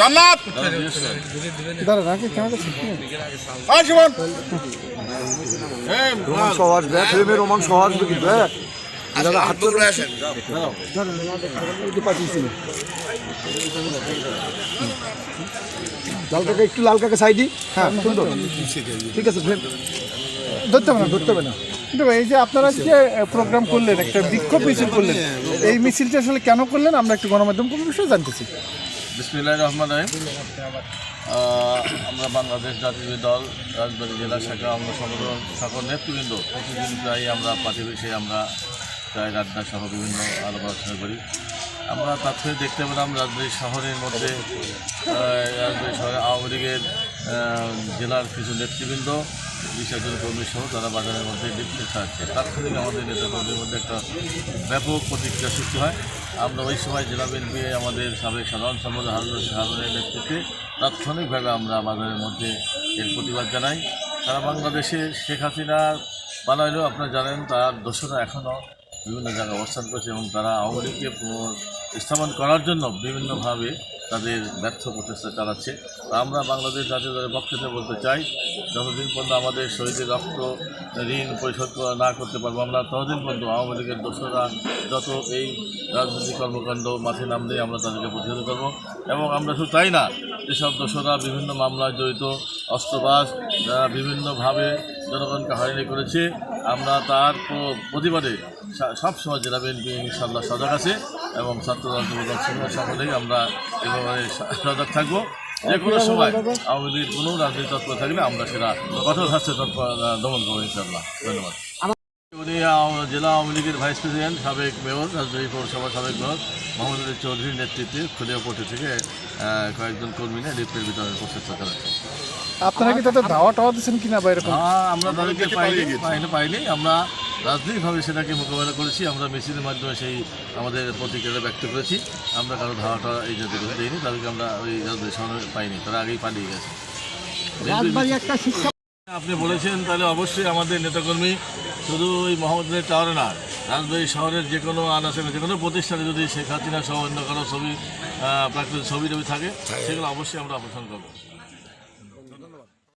জান্নাত! দাঁড়া রাখি ক্যামেরা আয় শিবন রোমান হ্যাঁ দাদা হাত ধরে আসেন পাঠিয়েছি লাল কাকা একটু লাল কাকা সাইডি। হ্যাঁ সুন্দর। ঠিক আছে ধরতে হবে না ধরতে হবে না। কিন্তু এই যে আপনারা যে প্রোগ্রাম করলেন একটা বিক্ষোভ মিছিল করলেন এই মিছিলটা আসলে কেন করলেন? আমরা একটু গণমাধ্যম কোনো বিষয়ে জানতেছি বিসমিল্লাহ রহমান রহিম। আমরা বাংলাদেশ জাতীয় দল, রাজবাড়ী জেলা শাখা আমরা সংগঠন সকল নেতৃবৃন্দ। প্রতিদিন প্রায় আমরা বিষয়ে আমরা প্রায় রাজনা সহ বিভিন্ন আলোচনা করি। আমরা তাৎক্ষণিক দেখতে পেলাম রাজবাড়ী শহরের মধ্যে রাজবাড়ী শহরে আওয়ামী লীগের জেলার কিছু নেতৃবৃন্দ বিশাসন কর্মী সহ তারা বাজারের মধ্যে লিপ্ত থাকছে। তাৎক্ষণিক আমাদের নেতা কর্মীর মধ্যে একটা ব্যাপক প্রতিক্রিয়া সৃষ্টি হয়। আমরা ওই সময় জেলা বিএনপি আমাদের সাবেক সাধারণ সম্পাদক হারুন সাহাবের নেতৃত্বে তাৎক্ষণিকভাবে আমরা আমাদের মধ্যে এর প্রতিবাদ জানাই। সারা বাংলাদেশে শেখ হাসিনা বানাইলেও আপনারা জানেন তার দোষরা এখনও বিভিন্ন জায়গায় অবস্থান করছে এবং তারা আওয়ামী লীগকে স্থাপন করার জন্য বিভিন্নভাবে তাদের ব্যর্থ প্রচেষ্টা চালাচ্ছে। আমরা বাংলাদেশ জাতীয় দলের পক্ষ থেকে বলতে চাই, যতদিন পর্যন্ত আমাদের শহীদের রক্ত ঋণ পরিশোধ না করতে পারব আমরা, ততদিন পর্যন্ত আওয়ামী লীগের দোষরা যত এই রাজনৈতিক কর্মকাণ্ড মাঠে নামলে আমরা তাদেরকে প্রতিহত করব। এবং আমরা শুধু তাই না যেসব দোষরা বিভিন্ন মামলায় জড়িত অস্ত্রবাস যারা বিভিন্নভাবে জনগণকে হয়রানি করেছে। আমরা তার প্রতিবাদে সা- সময় জেলা বিএনপি ইনশাল্লাহ সজাগ আছে এবং ছাত্র রাজনৈতিক সকলেই আমরা এভাবে সজাগ থাকব। যে কোনো সময় আওয়ামী লীগের কোনো রাজনীতি তৎপর থাকলে আমরা সেটা কঠোর হাস্যে তৎপর দমন করব ইনশাল্লাহ ধন্যবাদ। উনি জেলা আওয়ামী লীগের ভাইস প্রেসিডেন্ট, সাবেক মেয়র রাজবাড়ী পৌরসভার সাবেক মেয়র মোহাম্মদ আলী চৌধুরীর নেতৃত্বে খুলিয়াপট্টি থেকে কয়েকজন কর্মী নিয়ে লিফটের বিতরণের প্রচেষ্টা চালাচ্ছে আপনারা কি তাদের দাওয়া টাওয়া দিচ্ছেন কিনা বা এরকম? আমরা তাদেরকে পাইনি পাইনি পাইনি আমরা রাজনৈতিকভাবে সেটাকে মোকাবেলা করেছি আমরা মিছিলের মাধ্যমে সেই আমাদের প্রতিক্রিয়া ব্যক্ত করেছি। আমরা কারও ধাওয়াটা এই জাতীয় কিছু দিইনি তাদেরকে আমরা ওই শহরে পাইনি তারা আগেই পালিয়ে গেছে। আপনি বলেছেন তাহলে অবশ্যই আমাদের নেতাকর্মী শুধু ওই মোহাম্মদের টাওয়ারে না রাজবাড়ী শহরের যে কোনো আনাচে যে কোনো প্রতিষ্ঠানে যদি শেখ হাসিনা সহ অন্য কারও ছবি প্রাকৃতিক ছবি টবি থাকে। সেগুলো অবশ্যই আমরা অপসারণ করব।